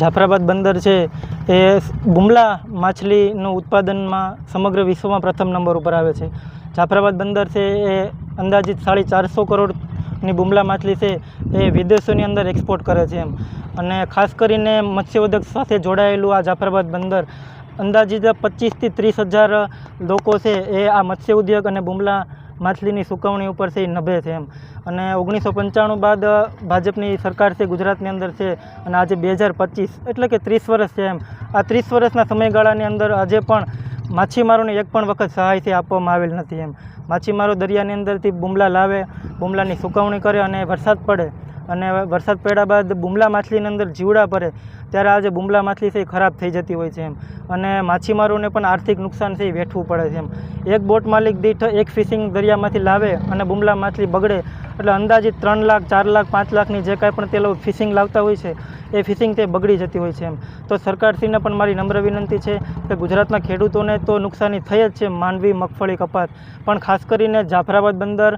જાફરાબાદ બંદર છે, એ બુમલા માછલીનું ઉત્પાદનમાં સમગ્ર વિશ્વમાં પ્રથમ નંબર ઉપર આવે છે. જાફરાબાદ બંદર છે, એ અંદાજિત સાડી ચારસો કરોડની બુમલા માછલી છે, એ વિદેશોની અંદર એક્સપોર્ટ કરે છે એમ. અને ખાસ કરીને મત્સ્યઉદ્યોગ સાથે જોડાયેલું આ જાફરાબાદ બંદર અંદાજિત પચીસથી ત્રીસ હજાર લોકો છે, એ આ મત્સ્ય ઉદ્યોગ અને બુમલા માછલીની સુકવણી ઉપર છે, એ નભે છે એમ. અને ઓગણીસો પંચાણું બાદ ભાજપની સરકાર છે, ગુજરાતની અંદર છે, અને આજે બે હજાર પચીસ, એટલે કે ત્રીસ વર્ષ છે એમ. આ ત્રીસ વર્ષના સમયગાળાની અંદર આજે પણ માછીમારોને એક પણ વખત સહાયથી આપવામાં આવેલ નથી એમ. માછીમારો દરિયાની અંદરથી બુમલા લાવે, બુમલાની સુકવણી કરે અને વરસાદ પડે. અને વરસાદ પડ્યા બાદ બુમલા માછલીની અંદર જીવડા પડે, ત્યારે આજે બુમલા માછલી છે એ ખરાબ થઈ જતી હોય છે એમ. અને માછીમારોને પણ આર્થિક નુકસાન છે એ વેઠવું પડે છે એમ. એક બોટ માલિક દીઠ એક ફિશિંગ દરિયામાંથી લાવે અને બુમલા માછલી બગડે, એટલે અંદાજિત ત્રણ લાખ, ચાર લાખ, પાંચ લાખની જે કાંઈ પણ તે લોકો ફિશિંગ લાવતા હોય છે, એ ફિશિંગ તે બગડી જતી હોય છે એમ. તો સરકારશ્રીને પણ મારી નમ્ર વિનંતી છે કે ગુજરાતના ખેડૂતોને તો નુકસાની થઈ જ છે માંડવી, મગફળી, કપાસ. પણ ખાસ કરીને જાફરાબાદ બંદર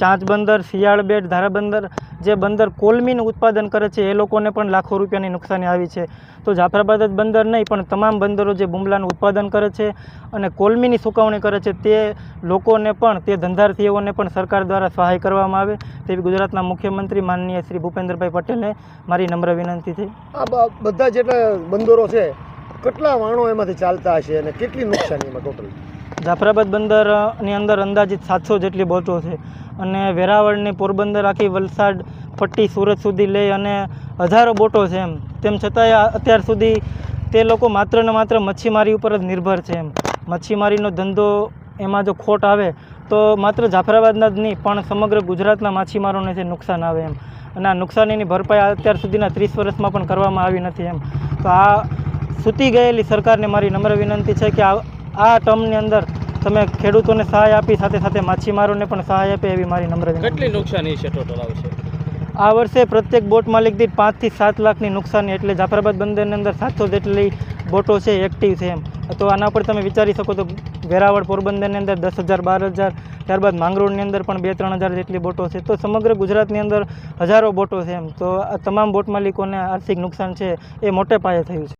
ચાંચ બંદર શિયાળ બેટ ધારા બંદર જે બંદર કોલમીનું ઉત્પાદન કરે છે, એ લોકોને પણ લાખો રૂપિયાની નુકસાની આવી છે. તો જાફરાબાદ જ બંદર નહીં, પણ તમામ બંદરો જે બુમલાનું ઉત્પાદન કરે છે અને કોલમીની સુકવણી કરે છે, તે લોકોને પણ, તે ધંધાર્થીઓને પણ સરકાર દ્વારા સહાય કરવામાં આવે. તેવી ગુજરાતના મુખ્યમંત્રી માનનીય શ્રી ભૂપેન્દ્રભાઈ પટેલને મારી નમ્ર વિનંતી છે. આ બધા જેટલા બંદરો છે કેટલા વાણો એમાંથી ચાલતા હશે અને કેટલી નુકસાની એમાં ટોટલ? જાફરાબાદ બંદરની અંદર અંદાજિત સાતસો જેટલી બોટો છે અને વેરાવળની પોરબંદર આખી વલસાડ પટ્ટી સુરત સુધી લઈ અને હજારો બોટો છે એમ. તેમ છતાંય અત્યાર સુધી તે લોકો માત્ર ને માત્ર મચ્છીમારી ઉપર જ નિર્ભર છે એમ. મચ્છીમારીનો ધંધો એમાં જો ખોટ આવે તો માત્ર જાફરાબાદના જ નહીં, પણ સમગ્ર ગુજરાતના માછીમારોને છે નુકસાન આવે એમ. અને આ નુકસાનીની ભરપાઈ અત્યાર સુધીના ત્રીસ વર્ષમાં પણ કરવામાં આવી નથી એમ. તો આ સૂતી ગયેલી સરકારને મારી નમ્ર વિનંતી છે કે આ આ ટર્મની અંદર તમે ખેડૂતોને સહાય આપી સાથે સાથે માછીમારોને પણ સહાય આપે એવી મારી નમ્ર વિનંતી કેટલી નુકસાની છે ટોટલ આવશે આ વર્ષે પ્રત્યેક બોટ માલિક દીઠ પાંચથી સાત લાખની નુકસાની એટલે જાફરાબાદ બંદરની અંદર સાતસો જેટલી બોટો છે એક્ટિવ છે એમ. તો આના પર તમે વિચારી શકો તો વેરાવળ પોરબંદરની અંદર દસ હજાર બાર હજાર ત્યારબાદ માંગરોળની અંદર પણ બે ત્રણ હજાર જેટલી બોટો છે. તો સમગ્ર ગુજરાતની અંદર હજારો બોટો છે એમ. તો આ તમામ બોટ માલિકોને આર્થિક નુકસાન છે એ મોટે પાયે થયું છે.